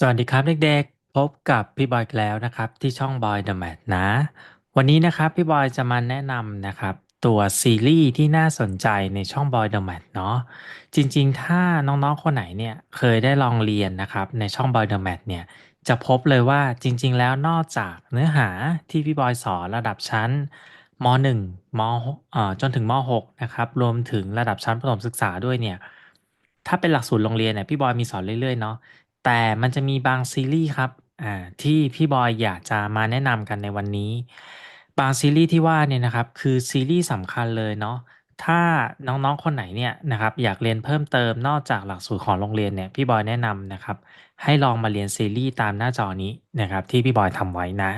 สวัสดีครับเด็กๆ พบกับพี่บอยอีกแล้วนะครับ ที่ช่อง Boy the Mat นะ วันนี้นะครับพี่บอยจะมาแนะนำนะครับ ตัวซีรีส์ที่น่าสนใจในช่อง Boy the Mat เนาะจริงๆ ถ้าน้องๆ คนไหนเนี่ยเคยได้ลองเรียนนะครับ ในช่อง Boy the Mat เนี่ยจะพบเลยว่าจริงๆ แล้วนอกจากเนื้อหาที่พี่บอยสอนระดับชั้นม .1 มเอ่อจนถึงม .6 นะครับรวมถึงระดับชั้นประถมศึกษาด้วยเนี่ยถ้าเป็นหลักสูตรโรงเรียนเนี่ยพี่บอยมีสอนเรื่อยๆเนาะ แต่มันจะมีบางซีรีส์ครับ อ่า ที่พี่บอยอยากจะมาแนะนำกันในวันนี้ บางซีรีส์ที่ว่าเนี่ยนะครับ คือซีรีส์สำคัญเลยเนาะ ถ้าน้องๆ คนไหนเนี่ยนะครับ อยากเรียนเพิ่มเติมนอกจากหลักสูตรของโรงเรียนเนี่ย พี่บอยแนะนำนะครับ ให้ลองมาเรียนซีรีส์ตามหน้าจอนี้นะครับ ที่พี่บอยทำไว้นะ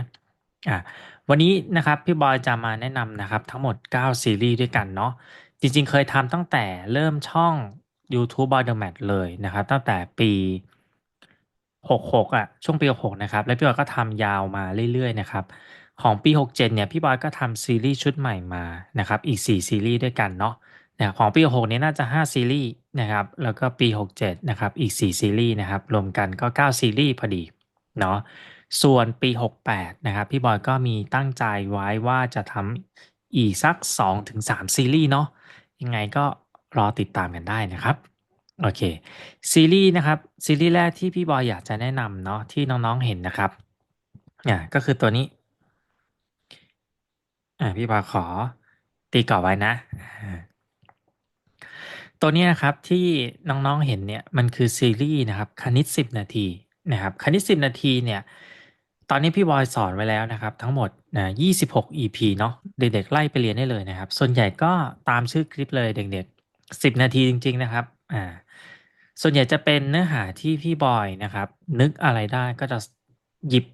อ่าวันนี้นะครับพี่บอยจะมาแนะนำนะครับทั้งหมด 9 ซีรีส์ด้วยกันเนาะ จริงๆ เคยทำตั้งแต่เริ่มช่อง YouTube Boy The Mat เลยนะครับ ตั้งแต่ปี 66 อะ ช่วงปี 66 นะครับ แล้วพี่บอยก็ทำยาวมาเรื่อย ๆ นะครับ ของปี 67 เนี่ย พี่บอยก็ทำซีรีส์ชุดใหม่มานะครับ อีก 4 ซีรีส์ด้วยกันเนาะนะของปี 66เนี่ยน่าจะ 5 ซีรีส์นะครับ แล้วก็ปี 67 นะครับ อีก 4 ซีรีส์นะครับ รวมกันก็ 9 ซีรีส์พอดีเนาะ ส่วนปี 68 นะครับ พี่บอยก็มีตั้งใจไว้ว่าจะทำอีกสัก 2-3 ซีรีส์เนาะ ยังไงก็รอติดตามกันได้นะครับ โอเค ซีรีส์นะครับ ซีรีส์แรกที่พี่บอยอยากจะแนะนำเนาะที่น้องๆเห็นนะครับอ่าก็คือตัวนี้อ่าพี่บอยขอตีกรอบไว้นะ ตัวนี้นะครับที่น้องๆเห็นเนี่ยมันคือซีรีส์นะครับคณิต10นาทีนะครับคณิต10นาทีเนี่ยตอนนี้พี่บอยสอนไว้แล้วนะครับ ทั้งหมดนะ26 EP เนาะเด็กๆไล่ไปเรียนได้เลยนะครับ ส่วนใหญ่ก็ตามชื่อคลิปเลยเด็กๆ10 นาทีจริง ๆ นะครับอ่า ส่วนใหญ่จะเป็นเนื้อหาที่พี่บอยนะครับ นึกอะไรได้ก็จะหยิบ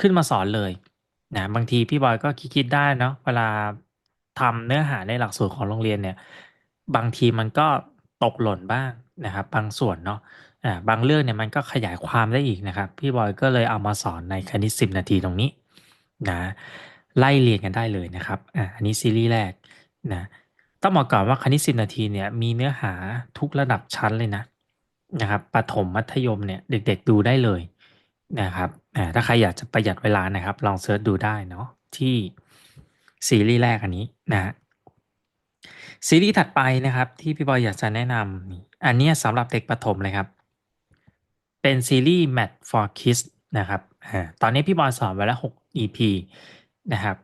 ขึ้นมาสอนเลยนะบางทีพี่บอยก็คิดได้เนาะเวลาทำเนื้อหาในหลักสูตรของโรงเรียนเนี่ย บางทีมันก็ตกหล่นบ้างนะครับ บางส่วนเนาะอ่าบางเรื่องเนี่ยมันก็ขยายความได้อีกนะครับ พี่บอยก็เลยเอามาสอนในคณิต10นาทีตรงนี้นะไล่เรียนกันได้เลยนะครับอ่าอันนี้ซีรีส์แรกนะ ต้องบอกก่อนว่าคณิต 10 นาทีเนี่ยมีเนื้อหาทุกระดับชั้นเลยนะนะครับประถมมัธยมเนี่ยเด็กๆดูได้เลยนะครับถ้าใครอยากจะประหยัดเวลานะครับ ลองเซิร์ชดูได้เนาะที่ซีรีส์แรกอันนี้นะฮะซีรีส์ถัดไปนะครับ ที่พี่บอยอยากจะแนะนำอันนี้สำหรับเด็กประถมเลยครับ เป็นซีรีส์ Math for Kids นะครับตอนนี้พี่บอยสอนไว้แล้ว 6 EP นะครับ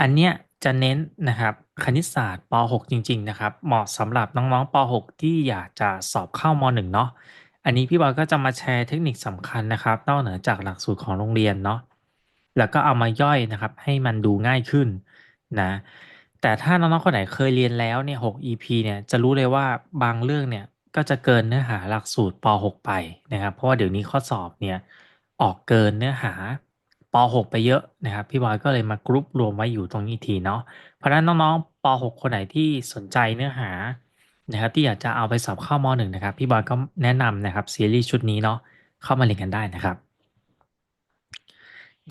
อันเนี้ยจะเน้นนะครับ คณิตศาสตร์ป .6 จริง ๆ นะครับ เหมาะสำหรับน้อง ๆ ป .6 ที่อยากจะสอบเข้าม .1 เนาะ อันนี้พี่บอยก็จะมาแชร์เทคนิคสำคัญนะครับ นอกเหนือจากหลักสูตรของโรงเรียนเนาะ แล้วก็เอามาย่อยนะครับ ให้มันดูง่ายขึ้นนะ แต่ถ้าน้อง ๆ คนไหนเคยเรียนแล้วเนี่ย6 EP เนี่ยจะรู้เลยว่าบางเรื่องเนี่ยก็จะเกินเนื้อหาหลักสูตรป .6 ไปนะครับ เพราะว่าเดี๋ยวนี้ข้อสอบเนี่ยออกเกินเนื้อหา ป .6 ไปเยอะนะครับ พี่บอยก็เลยมากรุ๊ปรวมไว้อยู่ตรงนี้ทีเนาะเพราะฉะนั้นน้องๆป .6 คนไหนที่สนใจเนื้อหานะครับ ที่อยากจะเอาไปสอบเข้ามหนึ่งนะครับ พี่บอยก็แนะนำนะครับซีรีส์ชุดนี้เนาะเข้ามาเรียนกันได้นะครับ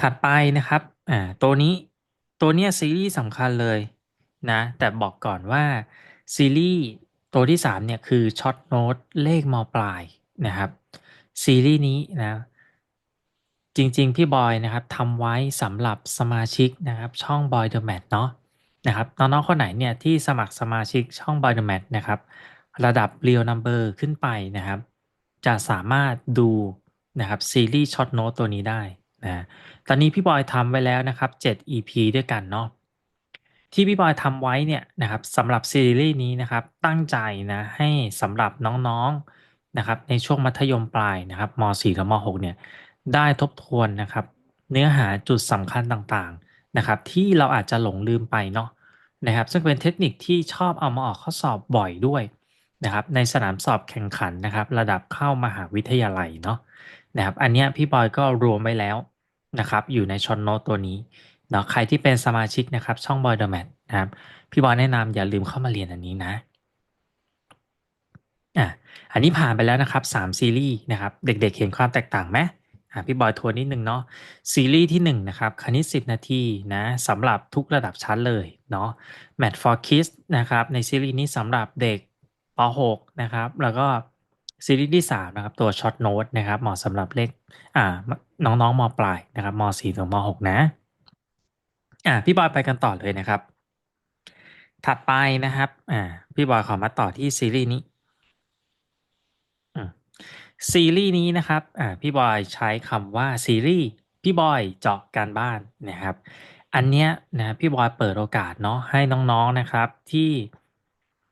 ถัดไปนะครับอ่าตัวนี้ตัวเนี้ยซีรีส์สำคัญเลยนะแต่บอกก่อนว่าซีรีส์ตัวที่3เนี่ยคือช็อตโน้ตเลขมปลายนะครับซีรีส์นี้นะ จริง ๆ พี่บอยนะครับทำไว้สำหรับสมาชิกนะครับช่อง Boy the Mat เนาะนะครับน้องๆคนไหนเนี่ยที่สมัครสมาชิกช่อง Boy the Mat นะครับระดับ Real Number ขึ้นไปนะครับ จะสามารถดูนะครับซีรีส์ช็อตโน้ตตัวนี้ได้นะตอนนี้พี่บอยทำไว้แล้วนะครับ 7 EP ด้วยกันเนาะที่พี่บอยทำไว้เนี่ยนะครับสำหรับซีรีส์นี้นะครับตั้งใจนะให้สำหรับน้องๆนะครับในช่วงมัธยมปลายนะครับม .4 และม .6 เนี่ย ได้ทบทวนนะครับ เนื้อหาจุดสำคัญต่างๆนะครับ ที่เราอาจจะหลงลืมไปเนาะนะครับ ซึ่งเป็นเทคนิคที่ชอบเอามาออกข้อสอบบ่อยด้วยนะครับ ในสนามสอบแข่งขันนะครับ ระดับเข้ามหาวิทยาลัยเนาะนะครับ อันนี้พี่บอยก็รวมไว้แล้วนะครับ อยู่ในช็อตโน้ตตัวนี้เนาะใครที่เป็นสมาชิกนะครับ ช่องบอยเดอะแมทนะครับพี่บอยแนะนำอย่าลืมเข้ามาเรียนอันนี้นะอะอันนี้ผ่านไปแล้วนะครับ3ซีรีส์นะครับ เด็กๆเห็นความแตกต่างไหม อะพี่บอยทวนนิดนึงเนาะซีรีส์ที่1นะครับคณิต 10 นาทีนะสำหรับทุกระดับชั้นเลยเนาะ Math for Kids นะครับในซีรีส์นี้สำหรับเด็กป .6 นะครับแล้วก็ซีรีส์ที่3นะครับตัว Short Note นะครับเหมาะสำหรับเลขอ่าน้องๆม.ปลายนะครับม.4 ถึงม.6 นะอ่าพี่บอยไปกันต่อเลยนะครับ ถัดไปนะครับอ่าพี่บอยขอมาต่อที่ซีรีส์นี้ ซีรีส์นี้นะครับอ่าพี่บอยใช้คำว่าซีรีส์พี่บอยเจาะการบ้านนะครับ อันเนี้ยนะพี่บอยเปิดโอกาสเนาะให้น้องๆนะครับที่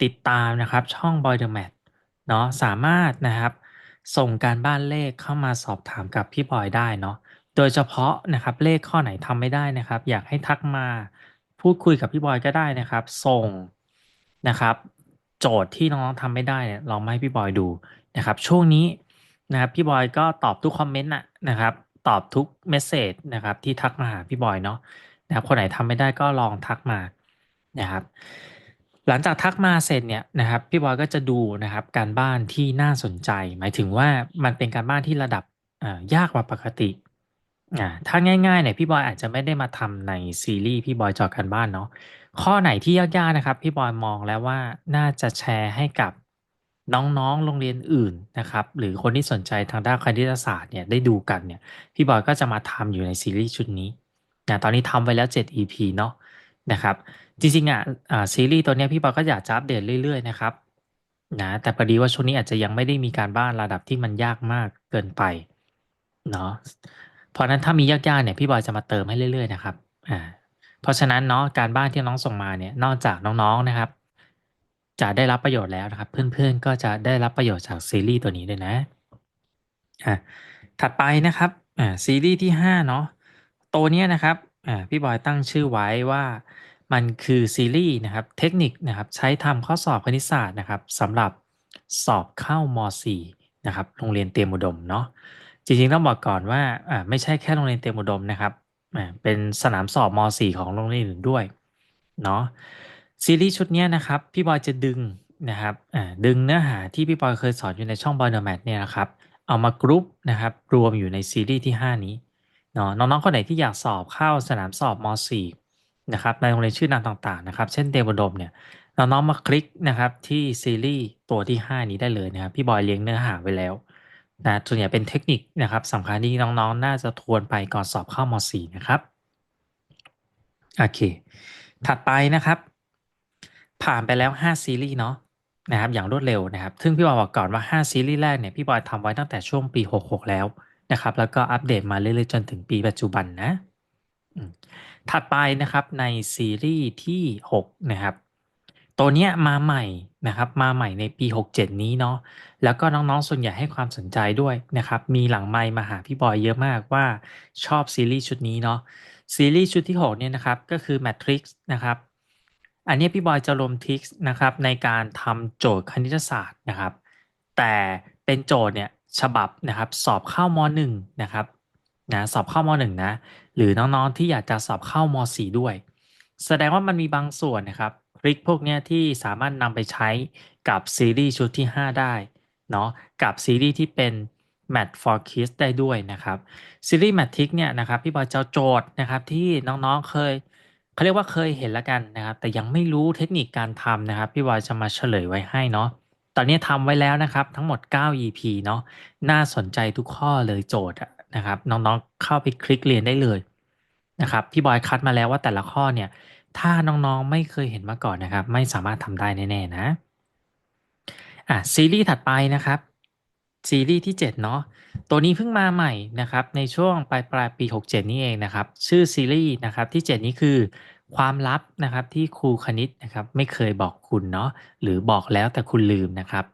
ติดตามนะครับช่อง Boy the Mat เนาะสามารถนะครับ ส่งการบ้านเลขเข้ามาสอบถามกับพี่บอยได้เนาะโดยเฉพาะนะครับเลขข้อไหนทำไม่ได้นะครับ อยากให้ทักมาพูดคุยกับพี่บอยก็ได้นะครับ ส่งนะครับ โจทย์ที่น้องๆทำไม่ได้เนี่ยลองมาให้พี่บอยดูนะครับ ช่วงนี้ นะครับ พี่บอยก็ตอบทุกคอมเมนต์น่ะนะครับ ตอบทุกเมสเซจนะครับ ที่ทักมาหาพี่บอยเนาะนะครับ คนไหนทำไม่ได้ก็ลองทักมานะครับ หลังจากทักมาเสร็จเนี่ยนะครับ พี่บอยก็จะดูนะครับ การบ้านที่น่าสนใจ หมายถึงว่ามันเป็นการบ้านที่ระดับยากกว่าปกติอ่าถ้าง่ายๆเนี่ยพี่บอยอาจจะไม่ได้มาทำในซีรีส์พี่บอยจาะการบ้านเนาะข้อไหนที่ยากๆนะครับ พี่บอยมองแล้วว่าน่าจะแชร์ให้กับ น้องๆ โรงเรียนอื่นนะครับ หรือคนที่สนใจทางด้านคณิตศาสตร์เนี่ยได้ดูกันเนี่ย พี่บอยก็จะมาทำอยู่ในซีรีส์ชุดนี้นะตอนนี้ทำไว้แล้ว 7 EP เนาะนะครับ จริงๆอะอ่าซีรีส์ตัวเนี้ยพี่บอยก็อยากจะอัปเดตเรื่อยๆนะครับนะแต่พอดีว่าช่วงนี้อาจจะยังไม่ได้มีการบ้านระดับที่มันยากมากเกินไปเนาะเพราะนั้นถ้ามียากๆเนี่ยพี่บอยจะมาเติมให้เรื่อย ๆ นะครับอ่าเพราะฉะนั้นเนาะการบ้านที่น้องส่งมาเนี่ยนอกจากน้องๆนะครับ จะได้รับประโยชน์แล้วนะครับ เพื่อนๆก็จะได้รับประโยชน์จากซีรีส์ตัวนี้ด้วยนะอ่าถัดไปนะครับอ่าซีรีส์ที่5เนาะตัวเนี้ยนะครับอ่าพี่บอยตั้งชื่อไว้ว่ามันคือซีรีส์นะครับเทคนิคนะครับใช้ทำข้อสอบคณิตศาสตร์นะครับสำหรับสอบเข้าม .4 นะครับโรงเรียนเตรียมอุดมเนาะจริงๆต้องบอกก่อนว่าอ่าไม่ใช่แค่โรงเรียนเตรียมอุดมนะครับอ่าเป็นสนามสอบม.4 ของโรงเรียนอื่นด้วยเนาะ ซีรีส์ชุดนี้นะครับ พี่บอยจะดึงนะครับดึงเนื้อหาที่พี่บอยเคยสอนอยู่ในช่อง Boy the Math เนี่ยนะครับ เอามากรุ๊ปนะครับ รวมอยู่ในซีรีส์ที่ 5 นี้เนาะน้องๆคนไหนที่อยากสอบเข้าสนามสอบม.4 นะครับในโรงเรียนชื่อดังต่างๆนะครับ เช่นเตรียมอุดมเนี่ยน้องๆมาคลิกนะครับที่ซีรีส์ตัวที่ 5 นี้ได้เลยนะครับ พี่บอยเลี้ยงเนื้อหาไว้แล้วนะส่วนใหญ่เป็นเทคนิคนะครับสำคัญที่น้องๆ น่าจะทวนไปก่อนสอบเข้าม.4 นะครับ โอเค ถัดไปนะครับ ผ่านไปแล้ว 5 ซีรีส์เนาะนะครับอย่างรวดเร็วนะครับ ซึ่งพี่บอยบอกก่อนว่า 5 ซีรีส์แรกเนี่ยพี่บอยทำไว้ตั้งแต่ช่วงปี 66 แล้วนะครับ แล้วก็อัปเดตมาเรื่อยๆ จนถึงปีปัจจุบันนะ ถัดไปนะครับในซีรีส์ที่ 6 นะครับ ตัวเนี้ยมาใหม่นะครับ มาใหม่ในปี 67 นี้เนาะแล้วก็น้องๆ ส่วนใหญ่ให้ความสนใจด้วยนะครับ มีหลังไมมาหาพี่บอยเยอะมากว่าชอบซีรีส์ชุดนี้เนาะซีรีส์ชุดที่ 6 เนี่ยนะครับ ก็คือ Matrix นะครับ อันนี้พี่บอยจะรวมทิกส์นะครับในการทำโจทย์คณิตศาสตร์นะครับ แต่เป็นโจทย์เนี่ยฉบับนะครับสอบเข้าม .1 นะครับนะสอบเข้าม .1 นะหรือน้องๆที่อยากจะสอบเข้าม .4 ด้วย แสดงว่ามันมีบางส่วนนะครับทริกพวกนี้ที่สามารถนำไปใช้กับซีรีส์ชุดที่ 5 ได้เนาะกับซีรีส์ที่เป็น Mat for Kids ได้ด้วยนะครับซีรีส์ Matrix เนี่ยนะครับพี่บอยจะโจทย์นะครับที่น้องๆเคย เขาเรียกว่าเคยเห็นแล้วกันนะครับ แต่ยังไม่รู้เทคนิคการทำนะครับ พี่บอยจะมาเฉลยไว้ให้เนาะตอนนี้ทำไว้แล้วนะครับ ทั้งหมด 9 EP เนาะน่าสนใจทุกข้อเลยโจทย์นะครับ น้องๆเข้าไปคลิกเรียนได้เลยนะครับพี่บอยคัดมาแล้วว่าแต่ละข้อเนี่ย ถ้าน้องๆไม่เคยเห็นมาก่อนนะครับ ไม่สามารถทำได้แน่ๆนะอ่าซีรีส์ถัดไปนะครับ ซีรีส์ที่ 7 เนาะตัวนี้เพิ่งมาใหม่นะครับในช่วงปลายปลายปี 67 นี่เองนะครับ ชื่อซีรีส์นะครับที่ 7 นี้คือความลับนะครับที่ครูคณิตนะครับไม่เคยบอกคุณเนาะหรือบอกแล้วแต่คุณลืมนะครับ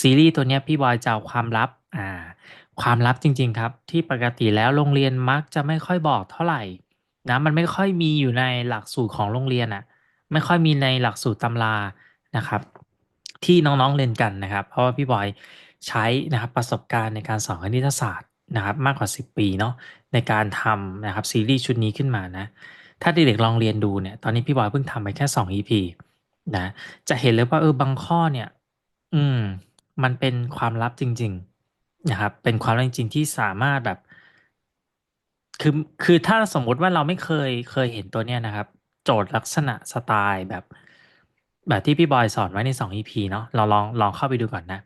ซีรีส์ตัวนี้พี่บอยจะเอาความลับอ่าความลับจริง ๆ ครับ ที่ปกติแล้วโรงเรียนมักจะไม่ค่อยบอกเท่าไหร่นะมันไม่ค่อยมีอยู่ในหลักสูตรของโรงเรียนน่ะไม่ค่อยมีในหลักสูตรตำรานะครับ ที่น้องๆเรียนกันนะครับ เพราะว่าพี่บอย ใช้นะครับประสบการณ์ในการสอนคณิตศาสตร์นะครับมากกว่า 10 ปีเนาะในการทำนะครับซีรีส์ชุดนี้ขึ้นมานะถ้าเด็กๆลองเรียนดูเนี่ยตอนนี้พี่บอยเพิ่งทำไปแค่ 2 EP นะจะเห็นเลยว่าเออบางข้อเนี่ยอืมมันเป็นความลับจริง ๆนะครับเป็นความลับจริง ๆ ที่สามารถแบบคือคือถ้าสมมติว่าเราไม่เคยเคยเห็นตัวเนี้ยนะครับ โจทย์ลักษณะสไตล์แบบ แบบที่พี่บอยสอนไว้ใน 2 EP เนาะเราลองลองเข้าไปดูก่อนนะ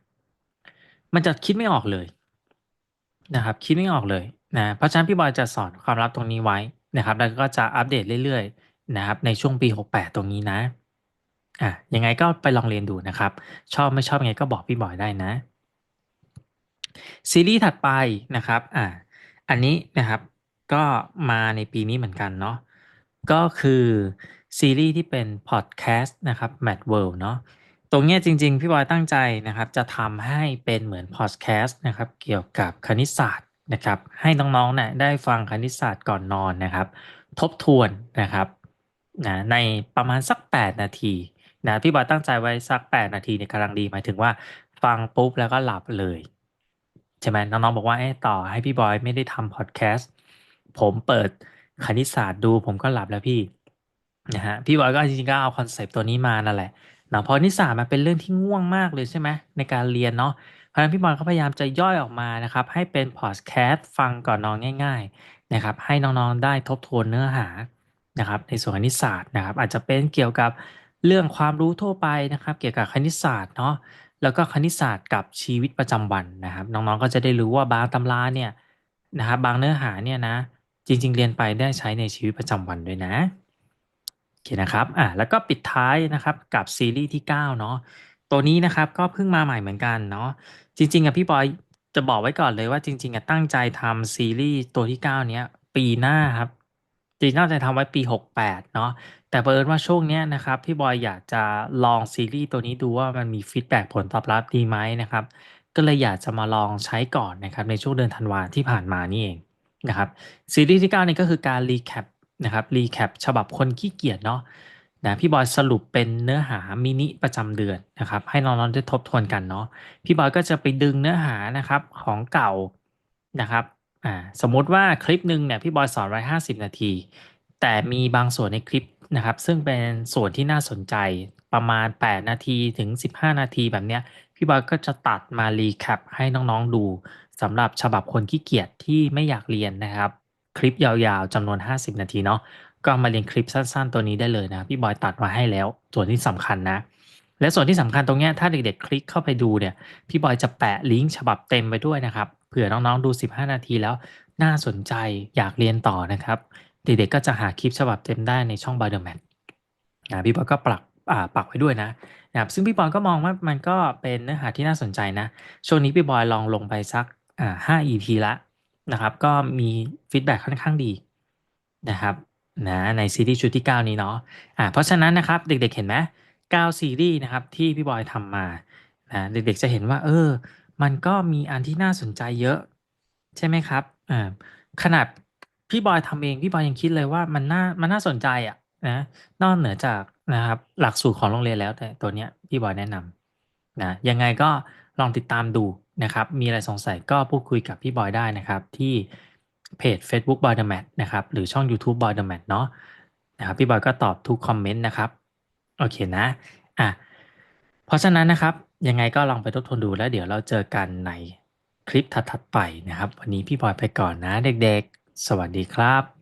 มันจะคิดไม่ออกเลยนะครับ คิดไม่ออกเลยนะเพราะฉะนั้นพี่บอยจะสอนความลับตรงนี้ไว้นะครับ แล้วก็จะอัปเดตเรื่อยๆนะครับ ในช่วงปี 68 ตรงนี้นะอะยังไงก็ไปลองเรียนดูนะครับ ชอบไม่ชอบยังไงก็บอกพี่บอยได้นะ ซีรีส์ถัดไปนะครับอะอันนี้นะครับก็มาในปีนี้เหมือนกันเนาะก็คือซีรีส์ที่เป็นพอดแคสต์นะครับ Mad World เนาะ ตรงเนี้ยจริง ๆ พี่บอยตั้งใจนะครับ จะทำให้เป็นเหมือนพอดแคสต์นะครับ เกี่ยวกับคณิตศาสตร์นะครับ ให้น้องๆเนี่ยได้ฟังคณิตศาสตร์ก่อนนอนนะครับ ทบทวนนะครับนะในประมาณสัก 8 นาทีนะพี่บอยตั้งใจไว้สัก 8 นาทีเนี่ยกำลังดีหมายถึงว่าฟังปุ๊บแล้วก็หลับเลยใช่ไหมน้องๆบอกว่าต่อให้พี่บอยไม่ได้ทำพอดแคสต์ผมเปิดคณิตศาสตร์ดูผมก็หลับแล้วพี่นะฮะพี่บอยก็จริงๆก็เอาคอนเซปต์ตัวนี้มานั่นแหละ นาะเพราะนิสามันเป็นเรื่องที่ง่วงมากเลยใช่ไหมในการเรียนเนาะเพราะฉะนั้นพี่บอยก็พยายามจะย่อยออกมานะครับ ให้เป็นพอดแคสต์ฟังก่อนนอนง่ายๆนะครับ ให้น้องๆได้ทบทวนเนื้อหานะครับในส่วนคณิตศาสตร์นะครับ อาจจะเป็นเกี่ยวกับเรื่องความรู้ทั่วไปนะครับ เกี่ยวกับคณิตศาสตร์เนาะแล้วก็คณิตศาสตร์กับชีวิตประจำวันนะครับ น้องๆก็จะได้รู้ว่าบางตำราเนี่ยนะครับบางเนื้อหาเนี่ยนะ จริง ๆ เรียนไปได้ใช้ในชีวิตประจำวันด้วยนะ อเคนะครับอ่าแล้วก็ปิดท้ายนะครับกับซีรีส์ที่ 9 เนาะตัวนี้นะครับก็เพิ่งมาใหม่เหมือนกันเนาะจริงๆอะพี่บอยจะบอกไว้ก่อนเลยว่าจริงๆอะตั้งใจทำซีรีส์ตัวที่ 9 เนี้ยปีหน้าครับจริงๆน่าจะทำไว้ปี 68 เนาะแต่เผอิญว่าช่วงเนี้ยนะครับ พี่บอยอยากจะลองซีรีส์ตัวนี้ดูว่ามันมีฟีดแบ็กผลตอบรับดีไหมนะครับ ก็เลยอยากจะมาลองใช้ก่อนนะครับในช่วงเดือนธันวาที่ผ่านมานี่เองนะครับซีรีส์ที่ 9 นี่ก็คือการรีแคป นะครับรีแคปฉบับคนขี้เกียจเนาะนะพี่บอยสรุปเป็นเนื้อหามินิประจำเดือนนะครับ ให้น้องๆได้ทบทวนกันเนาะพี่บอยก็จะไปดึงเนื้อหานะครับของเก่านะครับอ่าสมมุติว่าคลิปหนึ่งเนี่ยพี่บอยสอนไว้ 50 นาที แต่มีบางส่วนในคลิปนะครับ ซึ่งเป็นส่วนที่น่าสนใจประมาณ 8 นาทีถึง 15 นาทีแบบเนี้ยพี่บอยก็จะตัดมารีแคปให้น้องๆดูสำหรับฉบับคนขี้เกียจที่ไม่อยากเรียนนะครับ คลิปยาวๆจำนวน 50 นาทีเนาะก็มาเรียนคลิปสั้นๆตัวนี้ได้เลยนะ พี่บอยตัดมาให้แล้ว ส่วนที่สำคัญนะ และส่วนที่สำคัญตรงเนี้ยถ้าเด็กๆ คลิกเข้าไปดูเนี่ย พี่บอยจะแปะลิงก์ฉบับเต็มไปด้วยนะครับเผื่อน้องๆดู 15 นาทีแล้ว น่าสนใจอยากเรียนต่อนะครับ เด็กๆก็จะหาคลิปฉบับเต็มได้ในช่อง b y the m a t นะพี่บอยก็ปรับปักไว้ด้วยนะนะครับซึ่งพี่บอยก็มองว่ามันก็เป็นเนื้อหาที่น่าสนใจนะ ช่วงนี้พี่บอยลองลงไปสักห้า EP ละ นะครับ ก็มีฟีดแบ็ค่อนข้างดีนะครับนะในซีรีส์ชุดที่ 9 นี้เนาะอ่าเพราะฉะนั้นนะครับเด็กๆเห็นไหม9ซีรีส์นะครับที่พี่บอยทำมานะเด็กๆจะเห็นว่า เออ มันก็มีอันที่น่าสนใจเยอะ ใช่ไหมครับอ่าขนาดพี่บอยทำเองพี่บอยยังคิดเลยว่ามันน่ามันน่าสนใจอะนะนอกเหนือจากนะครับหลักสูตรของโรงเรียนแล้วแต่ตัวเนี้ยพี่บอยแนะนำนะยังไงก็ ลองติดตามดูนะครับ มีอะไรสงสัยก็พูดคุยกับพี่บอยได้นะครับ ที่เพจ Facebook Boy the Mat นะครับ หรือช่อง YouTube Boy the Mat เนาะนะครับพี่บอยก็ตอบทุกคอมเมนต์นะครับ โอเคนะอะเพราะฉะนั้นนะครับ ยังไงก็ลองไปทบทวนดูแล้วเดี๋ยวเราเจอกันในคลิปถัดๆไปนะครับ วันนี้พี่บอยไปก่อนนะเด็กๆ สวัสดีครับ